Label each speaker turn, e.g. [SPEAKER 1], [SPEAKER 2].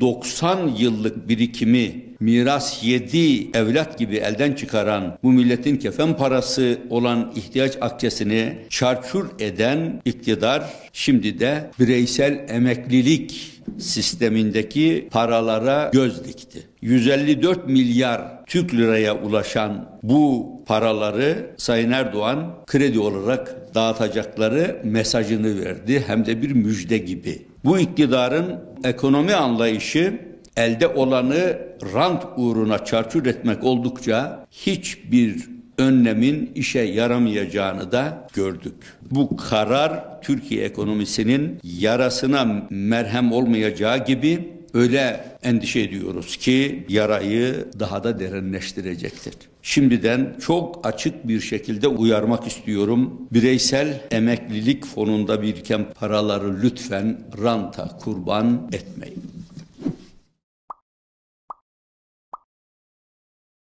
[SPEAKER 1] 90 yıllık birikimi miras yedi evlat gibi elden çıkaran bu milletin kefen parası olan ihtiyaç akçesini çarçur eden iktidar şimdi de bireysel emeklilik sistemindeki paralara göz dikti. 154 milyar Türk liraya ulaşan bu paraları Sayın Erdoğan kredi olarak dağıtacakları mesajını verdi hem de bir müjde gibi. Bu iktidarın ekonomi anlayışı elde olanı rant uğruna çarçur etmek oldukça hiçbir önlemin işe yaramayacağını da gördük. Bu karar Türkiye ekonomisinin yarasına merhem olmayacağı gibi öyle endişe ediyoruz ki yarayı daha da derinleştirecektir. Şimdiden çok açık bir şekilde uyarmak istiyorum. Bireysel emeklilik fonunda biriken paraları lütfen ranta kurban etmeyin.